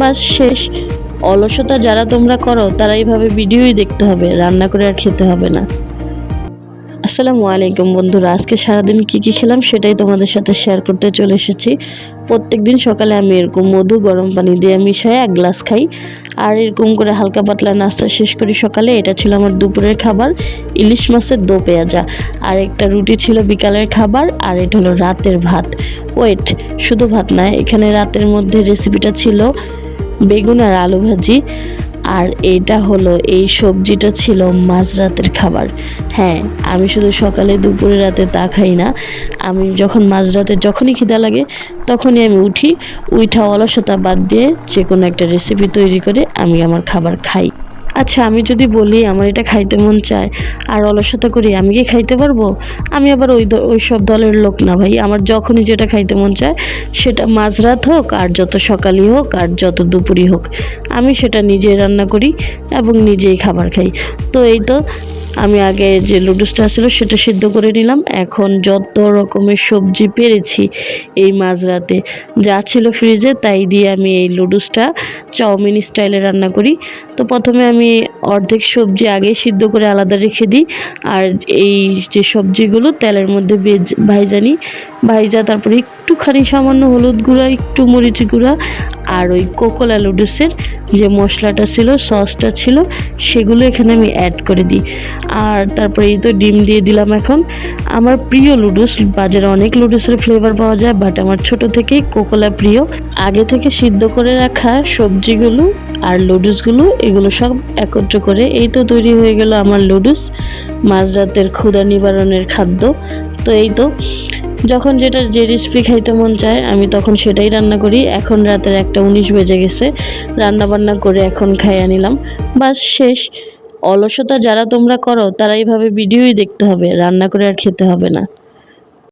বাস শেষ, অলসতা যারা তোমরা করো, তারা এইভাবে ভিডিওই দেখতে হবে, রান্না করে আর খেতে হবে না। আসসালামু আলাইকুম বন্ধুরা, আজকে সারাদিন কি কি খেলাম সেটাই তোমাদের সাথে শেয়ার করতে চলে এসেছি। প্রত্যেকদিন সকালে আমি এরকম মধু, গরম পানি দিয়ে মিশিয়ে এক গ্লাস খাই। আর এরকম করে হালকা পাতলা নাস্তা শেষ করি সকালে, এটা ছিল আমার দুপুরের খাবার, ইলিশ মাছের দো পেঁয়াজা। আর একটা রুটি ছিল বিকালের খাবার, আর এটা হলো রাতের ভাত। ওয়েট শুধু ভাত না, এখানে রাতের মধ্যে রেসিপিটা ছিল বেগুন আর আলু ভাজি। আর এইটা হলো এই সবজিটা ছিল মাঝরাতের খাবার। হ্যাঁ আমি শুধু সকালে দুপুরে রাতে তা খাই না। আমি যখন মাঝরাতে যখনই খিদা লাগে, তখনই আমি উঠি। উঠা অলসতা বাদ দিয়ে যে কোনো একটা রেসিপি তৈরি করে আমি আমার খাবার খাই। আচ্ছা আমি যদি বলি আমার এটা খাইতে মন চায়, আর অলসতা করি, আমি কি খাইতে পারব? আমি আবার ওই ওই সব দলের লোক না ভাই। আমার যখনই যেটা খাইতে মন চায়, সেটা মাঝরাত হোক, আর যত সকালই হোক, আর যত দুপুরই হোক, আমি সেটা নিজেই রান্না করি এবং নিজেই খাবার খাই। তো এই তো আমি আগে যে লুডুসটা ছিল সেটা সিদ্ধ করে নিলাম। এখন যত রকমের সবজি পেরেছি এই মাঝরাতে, যা ছিল ফ্রিজে তাই দিয়ে আমি এই লুডুসটা চাউমিন স্টাইলে রান্না করি। তো প্রথমে আমি অর্ধেক সবজি আগে সিদ্ধ করে আলাদা রেখে দিই। আর এই যে সবজিগুলো, তেলের মধ্যে বেজ ভাইজানি, ভাইজা, তারপরে একটুখানি সামান্য হলুদ গুঁড়া, একটু মরিচ গুঁড়া আর ওই কোকোলা লুডুসের যে মশলাটা ছিল, সসটা ছিল, সেগুলো এখানে আমি অ্যাড করে দিই। আর তারপরে এই তো ডিম দিয়ে দিলাম এখন। আমার প্রিয় লুডুস বাজারে অনেক লুডুসের ফ্লেভার পাওয়া যায় বাট আমার ছোট থেকেই কোকোলা প্রিয়। আগে থেকে সিদ্ধ করে রাখা সবজিগুলো আর লুডুসগুলো এগুলো সব একত্র করে এই তো তৈরি হয়ে গেল আমার লুডুস মাঝরাতের ক্ষুধা নিবারণের খাদ্য। তো এই তো যখন যেটা যে রেসিপি খাইতে মন চায়, আমি তখন সেটাই রান্না করি। এখন রাতের একটা উনিশ বেজে গেছে রান্না বান্না করে এখন খাইয়া নিলাম। বাস শেষ। অলসতা যারা তোমরা করো, তারা এইভাবে ভিডিওই দেখতে হবে, রান্না করে আর খেতে হবে না।